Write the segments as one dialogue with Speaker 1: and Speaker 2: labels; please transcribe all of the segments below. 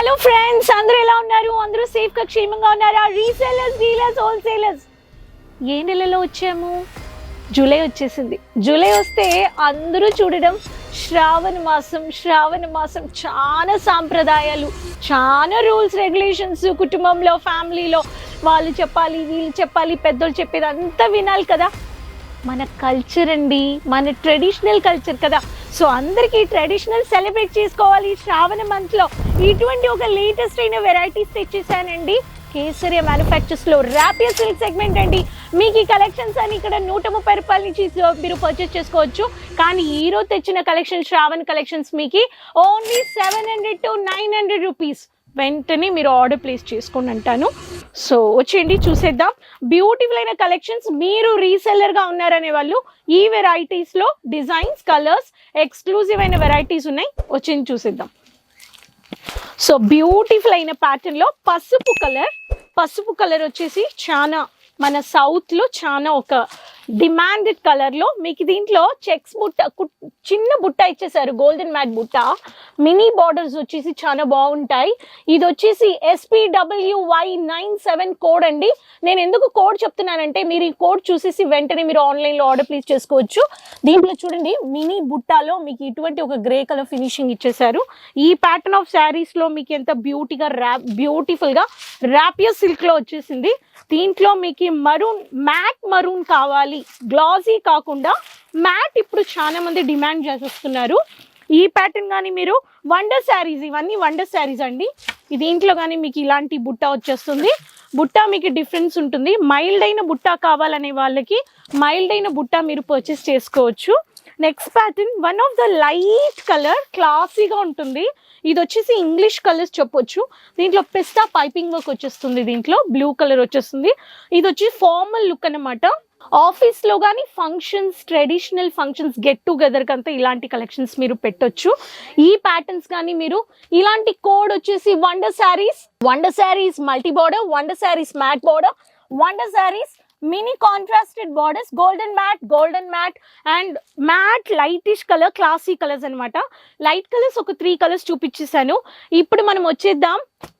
Speaker 1: Hello friends అందరూ ఎలా ఉన్నారు? అందరూ సేఫ్గా క్షేమంగా ఉన్నారా? రీసేలర్స్ డీలర్స్ హోల్సేలర్స్ ఏ నెలలో వచ్చాము? జూలై వచ్చేసింది. జూలై వస్తే అందరూ చూడడం శ్రావణ మాసం శ్రావణ మాసం చాలా సాంప్రదాయాలు. చాలా రూల్స్ రెగ్యులేషన్స్ కుటుంబంలో ఫ్యామిలీలో వాళ్ళు చెప్పాలి వీళ్ళు చెప్పాలి పెద్దోళ్ళు చెప్పేది అంతా వినాలి కదా. మన కల్చర్ అండి. మన ట్రెడిషనల్ కల్చర్ కదా. సో అందరికీ ట్రెడిషనల్ సెలబ్రేట్ చేసుకోవాలి ఈ శ్రావణ మంత్లో. ఇటువంటి ఒక లేటెస్ట్ అయిన వెరైటీస్ తెచ్చేసానండి. కేసరియా మ్యానుఫ్యాక్చర్స్లో ర్యాపియర్ సిల్క్ సెగ్మెంట్ అండి. మీకు ఈ కలెక్షన్స్ అని ఇక్కడ నూట ముప్పై రూపాయల నుంచి మీరు పర్చేస్ చేసుకోవచ్చు. కానీ ఈ రోజు తెచ్చిన కలెక్షన్ శ్రావణ్ కలెక్షన్స్ మీకు only seven hundred to nine hundred rupees వెంటనే మీరు ఆర్డర్ ప్లేస్ చేసుకోండి అంటాను. సో వచ్చేయండి చూసేద్దాం. బ్యూటిఫుల్ అయిన కలెక్షన్స్ మీరు రీసెల్లర్గా ఉన్నారనే వాళ్ళు ఈ వెరైటీస్లో డిజైన్స్ కలర్స్ ఎక్స్క్లూజివ్ అయిన వెరైటీస్ ఉన్నాయి. వచ్చేయండి చూసేద్దాం. సో బ్యూటిఫుల్ అయిన ప్యాటర్న్లో పసుపు కలర్ పసుపు కలర్ వచ్చేసి చాలా మన సౌత్లో చాలా ఒక డిమాండెడ్ కలర్లో మీకు దీంట్లో చెక్స్ బుట్ట కు- చిన్న బుట్ట ఇచ్చేసారు గోల్డెన్ మ్యాట్ బుట్ట. మినీ బార్డర్స్ వచ్చేసి చాలా బాగుంటాయి. ఇది వచ్చేసి ఎస్పీడబ్ల్యూవై నైన్ సెవెన్ కోడ్ అండి. నేను ఎందుకు కోడ్ చెప్తున్నానంటే మీరు ఈ కోడ్ చూసేసి వెంటనే మీరు ఆన్లైన్లో ఆర్డర్ ప్లేస్ చేసుకోవచ్చు. దీంట్లో చూడండి మినీ బుట్టాలో మీకు ఇటువంటి ఒక గ్రే కలర్ ఫినిషింగ్ ఇచ్చేసారు ఈ ప్యాటర్న్ ఆఫ్ శారీస్లో మీకు ఎంత బ్యూటీగా ర్యాప్ బ్యూటిఫుల్గా ర్యాపియర్ సిల్క్లో వచ్చేసింది. దీంట్లో మీకు మరూన్ మ్యాట్ మరూన్ కావాలి. గ్లాజీ కాకుండా మ్యాట్ ఇప్పుడు చాలా మంది డిమాండ్ చేసేస్తున్నారు ఈ ప్యాటర్న్ కానీ మీరు వండర్ శారీస్ ఇవన్నీ వండర్ శారీస్ అండి. దీంట్లో కానీ మీకు ఇలాంటి బుట్ట వచ్చేస్తుంది. బుట్ట మీకు డిఫరెన్స్ ఉంటుంది. మైల్డ్ అయిన బుట్ట కావాలనే వాళ్ళకి మైల్డ్ అయిన బుట్ట మీరు పర్చేస్ చేసుకోవచ్చు. Next pattern one of the light colour క్లాసీగా ఉంటుంది. ఇది వచ్చేసి ఇంగ్లీష్ కలర్స్ చెప్పొచ్చు. దీంట్లో పెస్తా పైపింగ్ వర్క్ వచ్చేస్తుంది. దీంట్లో బ్లూ కలర్ వచ్చేస్తుంది. ఇది వచ్చి ఫార్మల్ లుక్ అన్నమాట. ఆఫీస్లో కానీ functions traditional functions get together కంతా ఇలాంటి కలెక్షన్స్ మీరు పెట్టొచ్చు. ఈ ప్యాటర్న్స్ కానీ మీరు ఇలాంటి కోడ్ వచ్చేసి wonder saris wonder saris multi border wonder saris matte border wonder saris mini contrasted borders golden matte golden matte and matte lightish colour classy colours అన్నమాట. లైట్ కలర్స్ ఒక త్రీ కలర్స్ చూపించేసాను ఇప్పుడు మనం వచ్చేద్దాం.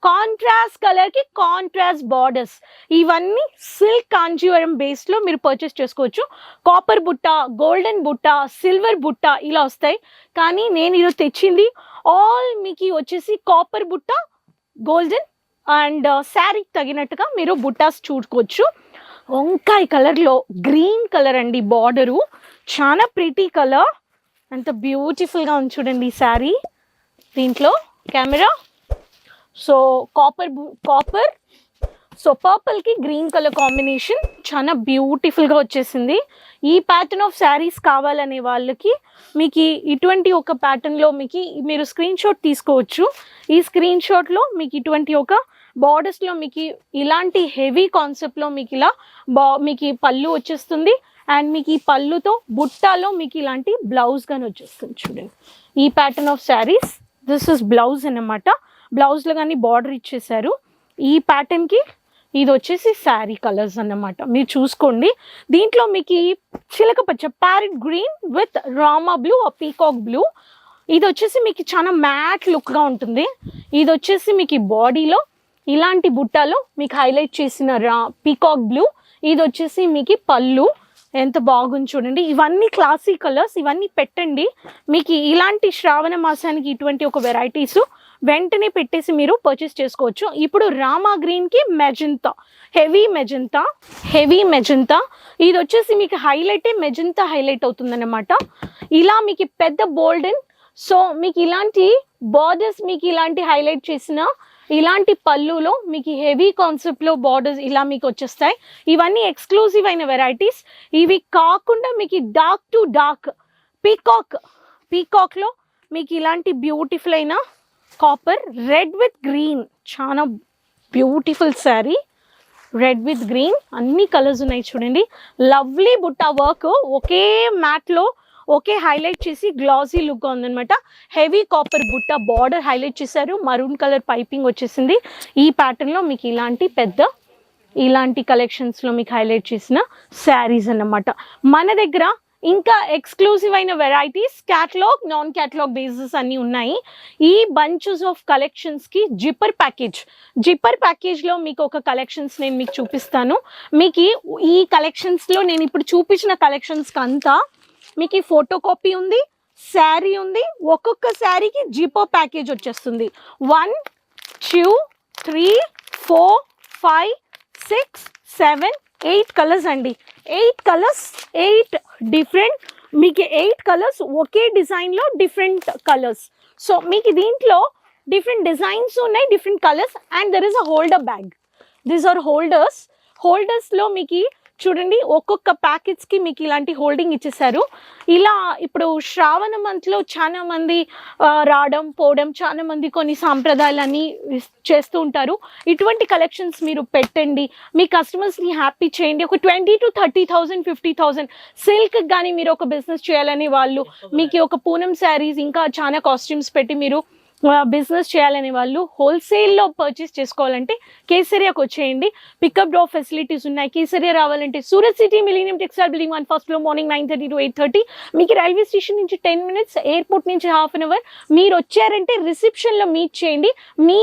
Speaker 1: కాంట్రాస్ట్ కలర్కి contrast borders ఇవన్నీ silk Kanjeevaram బేస్లో మీరు పర్చేస్ చేసుకోవచ్చు. కాపర్ బుట్ట గోల్డెన్ బుట్ట సిల్వర్ బుట్ట ఇలా వస్తాయి. కానీ నేను ఈరోజు తెచ్చింది ఆల్ మీకు వచ్చేసి కాపర్ బుట్ట గోల్డెన్ అండ్ శారీకి తగినట్టుగా మీరు బుట్టాస్ చూసుకోవచ్చు. వంకాయ కలర్లో గ్రీన్ కలర్ అండి బార్డరు. చాలా ప్రిటీ కలర్ అంత బ్యూటిఫుల్గా ఉంది చూడండి ఈ శారీ. దీంట్లో camera. So copper copper so పర్పుల్కి green colour combination చాలా బ్యూటిఫుల్గా వచ్చేసింది. ఈ ప్యాటర్న్ ఆఫ్ శారీస్ కావాలనే వాళ్ళకి మీకు ఇటువంటి ఒక ప్యాటర్న్లో మీకు మీరు స్క్రీన్ షాట్ తీసుకోవచ్చు. ఈ స్క్రీన్ షాట్లో మీకు ఇటువంటి ఒక బార్డర్స్లో మీకు ఇలాంటి హెవీ కాన్సెప్ట్లో మీకు ఇలా బా మీకు పళ్ళు వచ్చేస్తుంది. అండ్ మీకు ఈ పళ్ళుతో బుట్టాలో మీకు ఇలాంటి బ్లౌజ్ కానీ వచ్చేస్తుంది చూడండి. ఈ pattern of saris this is blouse అన్నమాట. బ్లౌజ్లో కానీ బార్డర్ ఇచ్చేసారు ఈ ప్యాటర్న్కి ఇది వచ్చేసి శారీ కలర్స్ అన్నమాట. మీరు చూసుకోండి. దీంట్లో మీకు చిలక పచ్చ parrot green with Rama blue peacock blue ఇది వచ్చేసి మీకు చాలా మ్యాట్ లుక్గా ఉంటుంది. ఇది వచ్చేసి మీకు ఈ బాడీలో ఇలాంటి బుట్టలో మీకు హైలైట్ చేసిన రా పీకాక్ బ్లూ ఇది వచ్చేసి మీకు పళ్ళు. ఎంత బాగుంది చూడండి. ఇవన్నీ క్లాసీ కలర్స్ ఇవన్నీ పెట్టండి. మీకు ఇలాంటి శ్రావణ మాసానికి ఇటువంటి ఒక వెరైటీస్ వెంటనే పెట్టేసి మీరు పర్చేస్ చేసుకోవచ్చు. ఇప్పుడు రామా గ్రీన్కి magenta heavy magenta heavy magenta ఇది వచ్చేసి మీకు హైలైటే మెజంతా హైలైట్ అవుతుందన్నమాట. ఇలా మీకు పెద్ద బోల్డెన్ సో మీకు ఇలాంటి బార్డర్స్ మీకు ఇలాంటి హైలైట్ చేసిన ఇలాంటి పళ్ళులో మీకు హెవీ కాన్సెప్ట్లో బార్డర్స్ ఇలా మీకు వచ్చేస్తాయి. ఇవన్నీ ఎక్స్క్లూజివ్ అయిన వెరైటీస్ ఇవి కాకుండా మీకు డార్క్ టు డార్క్ పీకాక్ పీకాక్లో మీకు ఇలాంటి బ్యూటిఫుల్ అయిన కాపర్ రెడ్ విత్ గ్రీన్ చాలా beautiful sari red with green అన్ని కలర్స్ ఉన్నాయి చూడండి. లవ్లీ బుట్ట వర్క్ ఒకే మ్యాట్లో ఒకే హైలైట్ చేసి గ్లాజీ లుక్ ఉందనమాట హెవీ కాపర్ బుట్ట బార్డర్ హైలైట్ చేశారు. మరూన్ కలర్ పైపింగ్ వచ్చేసింది. ఈ ప్యాటర్న్లో మీకు ఇలాంటి పెద్ద ఇలాంటి కలెక్షన్స్లో మీకు హైలైట్ చేసిన శారీస్ అన్నమాట. మన దగ్గర ఇంకా ఎక్స్క్లూసివ్ అయిన varieties catalogue non catalogue basis అన్ని ఉన్నాయి. ఈ బంచెస్ ఆఫ్ కలెక్షన్స్కి జిప్పర్ ప్యాకేజ్ జిప్పర్ ప్యాకేజ్లో మీకు ఒక కలెక్షన్స్ నేను మీకు చూపిస్తాను. మీకు ఈ- కలెక్షన్స్లో నేను ఇప్పుడు చూపించిన కలెక్షన్స్కి అంతా మీకు ఈ ఫోటో కాపీ ఉంది శారీ ఉంది ఒక్కొక్క శారీకి జీపో ప్యాకేజ్ వచ్చేస్తుంది. One two three four five six seven eight colours అండి. ఎయిట్ కలర్స్ ఎయిట్ డిఫరెంట్ మీకు ఎయిట్ కలర్స్ ఒకే డిజైన్లో డిఫరెంట్ కలర్స్ సో మీకు దీంట్లో డిఫరెంట్ డిజైన్స్ ఉన్నాయి different colours and there is a holder bag these are holders హోల్డర్స్లో మీకు చూడండి ఒక్కొక్క ప్యాకెట్స్కి మీకు ఇలాంటి హోల్డింగ్ ఇచ్చేసారు ఇలా ఇప్పుడు శ్రావణ మంత్లో చాలా మంది రావడం పోవడం చాలా మంది కొన్ని సాంప్రదాయాలన్నీ చేస్తూ ఉంటారు. ఇటువంటి కలెక్షన్స్ మీరు పెట్టండి. మీ కస్టమర్స్ని హ్యాపీ చేయండి. ఒక twenty to thirty thousand fifty thousand silk కానీ మీరు ఒక బిజినెస్ చేయాలని వాళ్ళు మీకు ఒక పూనం శారీస్ ఇంకా చాలా కాస్ట్యూమ్స్ పెట్టి మీరు బిజినెస్ చేయాలనే వాళ్ళు హోల్సేల్లో పర్చేస్ చేసుకోవాలంటే కేసరియాకి వచ్చేయండి. పికప్ డ్రాప్ ఫెసిలిటీస్ ఉన్నాయి. కేసరియా రావాలంటే Surat city millennium textile building one first floor morning nine thirty to eight thirty మీకు రైల్వే స్టేషన్ నుంచి టెన్ మినిట్స్ ఎయిర్పోర్ట్ నుంచి హాఫ్ అన్ అవర్ మీరు వచ్చారంటే రిసెప్షన్లో మీట్ చేయండి. మీ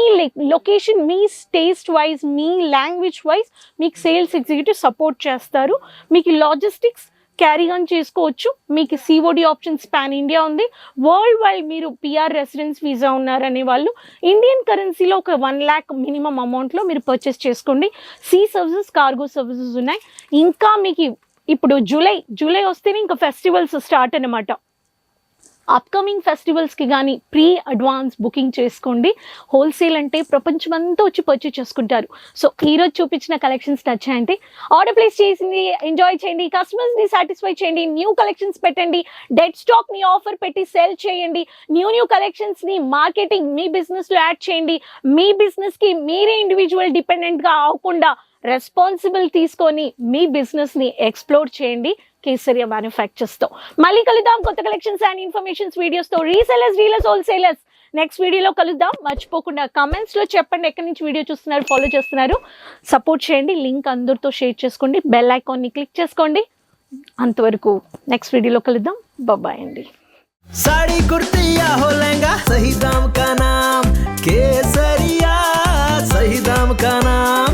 Speaker 1: లొకేషన్ మీ టేస్ట్ వైజ్ మీ లాంగ్వేజ్ వైజ్ మీకు సేల్స్ ఎగ్జిక్యూటివ్ సపోర్ట్ చేస్తారు. మీకు లాజిస్టిక్స్ క్యారీ ఆన్ చేసుకోవచ్చు. మీకు సిఓడి ఆప్షన్స్ పాన్ ఇండియా ఉంది. వరల్డ్ వైడ్ మీరు పిఆర్ రెసిడెన్స్ వీసా ఉన్నారనే వాళ్ళు ఇండియన్ కరెన్సీలో ఒక వన్ ల్యాక్ మినిమం అమౌంట్లో మీరు పర్చేస్ చేసుకోండి. సీ సర్వీసెస్ కార్గో సర్వీసెస్ ఉన్నాయి. ఇంకా మీకు ఇప్పుడు జూలై జూలై వస్తేనే ఇంకా ఫెస్టివల్స్ స్టార్ట్ అనమాట అప్కమింగ్ ఫెస్టివల్స్కి కానీ ప్రీ అడ్వాన్స్ బుకింగ్ చేసుకోండి. హోల్సేల్ అంటే ప్రపంచం అంతా వచ్చి పర్చేజ్ చేసుకుంటారు. సో ఈరోజు చూపించిన కలెక్షన్స్ నచ్చాయంటే ఆర్డర్ ప్లేస్ చేసింది ఎంజాయ్ చేయండి కస్టమర్స్ని సాటిస్ఫై చేయండి న్యూ కలెక్షన్స్ పెట్టండి డెడ్ స్టాక్ని ఆఫర్ పెట్టి సెల్ చేయండి న్యూ న్యూ కలెక్షన్స్ని మార్కెటింగ్ మీ బిజినెస్లో యాడ్ చేయండి. మీ బిజినెస్కి మీరే ఇండివిజువల్ డిపెండెంట్గా అవ్వకుండా రెస్పాన్సిబుల్ తీసుకొని మీ బిజినెస్ని ఎక్స్ప్లోర్ చేయండి కేసరియా మ్యానుఫ్యాక్చర్స్తో. మళ్ళీ కలుద్దాం కొత్త కలెక్షన్స్ అండ్ ఇన్ఫర్మేషన్స్ వీడియోస్తో. Resellers reelers wholesalers. నెక్స్ట్ వీడియోలో కలుద్దాం. మర్చిపోకుండా కమెంట్స్లో చెప్పండి ఎక్కడి నుంచి వీడియో చూస్తున్నారు ఫాలో చేస్తున్నారు. సపోర్ట్ చేయండి లింక్ అందరితో షేర్ చేసుకోండి. బెల్ ఐకాన్ని క్లిక్ చేసుకోండి. అంతవరకు నెక్స్ట్ వీడియోలో కలుద్దాం. బాబాయ్ అండి.
Speaker 2: साड़ी कुर्ती या हो लहंगा सही दाम का नाम केसरिया सही दाम का नाम